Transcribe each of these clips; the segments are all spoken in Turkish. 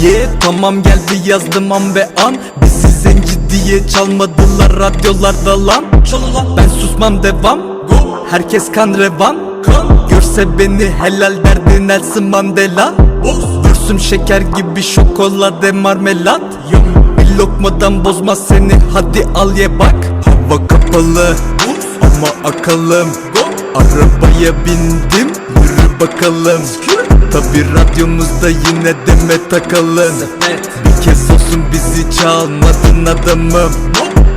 Ye tamam geldi yazdım an ve an. Bizi zenci diye çalmadılar radyolarda lan. Ben susmam devam. Herkes kan revan. Görse beni helal derdi Nelson Mandela. Görsüm şeker gibi şokolade marmelat. Bir lokmadan bozmaz seni hadi al ye bak. Hava kapalı ama akalım. Arabaya bindim yürü bakalım Tabi radyomuzda yine deme takalım Bir kez olsun bizi çalmadın adamım.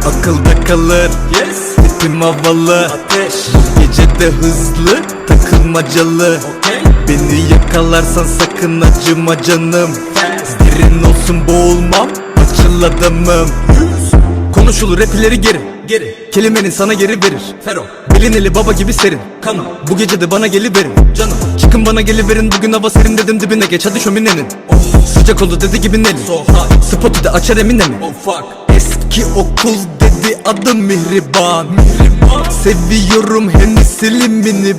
Akılda kalır Tipim havalı. Bu gece de hızlı takılmacalı. Beni yakalarsan sakın acıma canım. Derin olsun boğulmam açıl adamım. Konuşulur rap ileri geri. Geri Kelimenin sana geri verir. Fero. Bilineli baba gibi serin. Kanım. Bu gece de bana geliverin. Canım Çıkın bana geliverin Bugün hava serin dedim dibine geç. Hadi şöminenin. Sıcak oldu dedi gibi Nelly Spotu da açar emine mi Eski okul dedi adım Mihriban. Seviyorum Hennessy'li mini